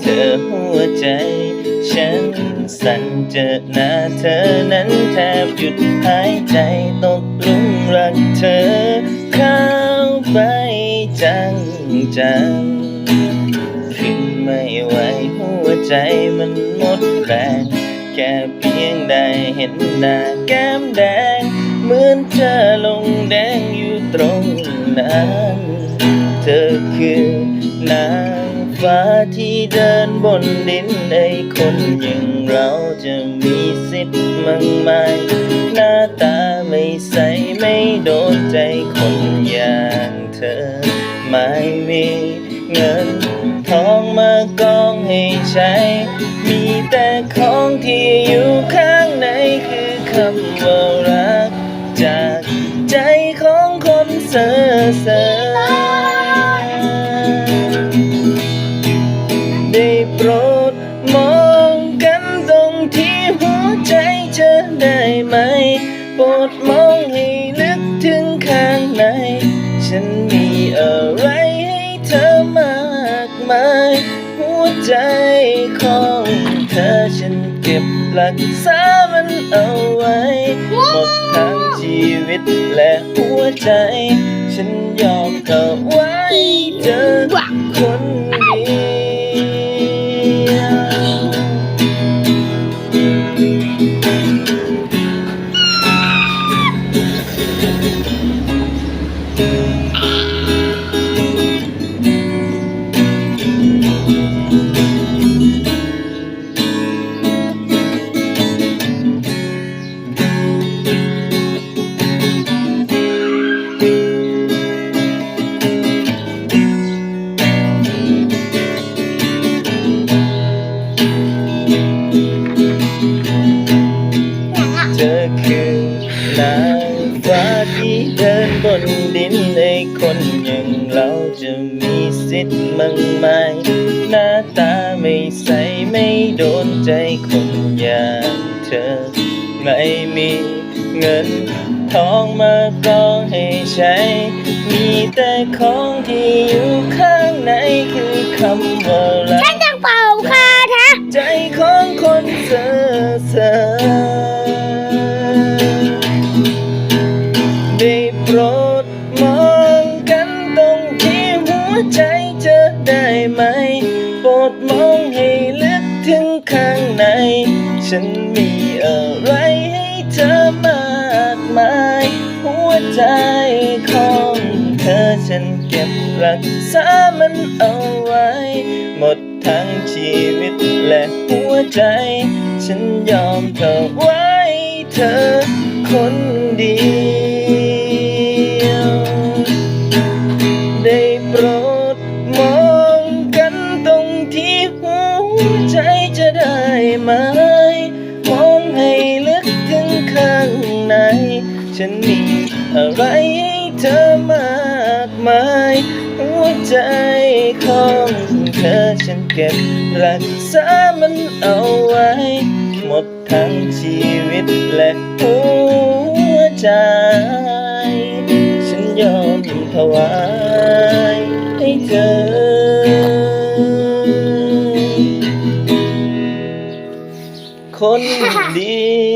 เธอหัวใจ ฉันสั่นเจอหน้าเธอนั้นแทบหยุดหายใจตกหลุมรักเธอ เข้าไปจังจังขึ้นไม่ไหวหัวใจมันหมดแรงแค่เพียงได้เห็นหน้าแก้มแดง เหมือนเธอลงแดงอยู่ตรงนั้น เธอคือนา ฟ้าที่เดินบนดินไอ้คนอย่างเราจะมีสิทธิ์มั่งไหมหน้าตาไม่ใสไม่โดนใจคนอย่างเธอ ไม่มีเงินทองมากองให้ใช้ มีแต่ของที่อยู่ข้างในคือคำว่า ได้ไหม โปรดมองให้ลึกถึงข้างใน ฉันมีอะไรให้เธอมากมาย หัวใจของเธอฉันเก็บรักษามันเอาไว้ หมดทั้งชีวิตและหัวใจ ฉันยอมเธอไว้ เจะมีสิทธิ์มั่งไหมหน้าตาไม่ใสไม่โดนใจคนอย่างเธอ ไม่มีเงินทองมากรองให้ใช้ มีแต่ของที่อยู่ข้างในคือคำว่ารัก โปรดมองให้ลึกถึงข้างใน ฉันมีอะไรให้เธอมากมาย หัวใจของเธอฉันเก็บรักษามันเอาไว้ หมดทั้งชีวิตและหัวใจ ฉันยอมเธอไว้เธอคนเดียว อะไรให้เธอมากมาย หัวใจของเธอฉันเก็บรักษามันเอาไว้ หมดทั้งชีวิตและหัวใจ ฉันยอมถวายให้เธอคนดี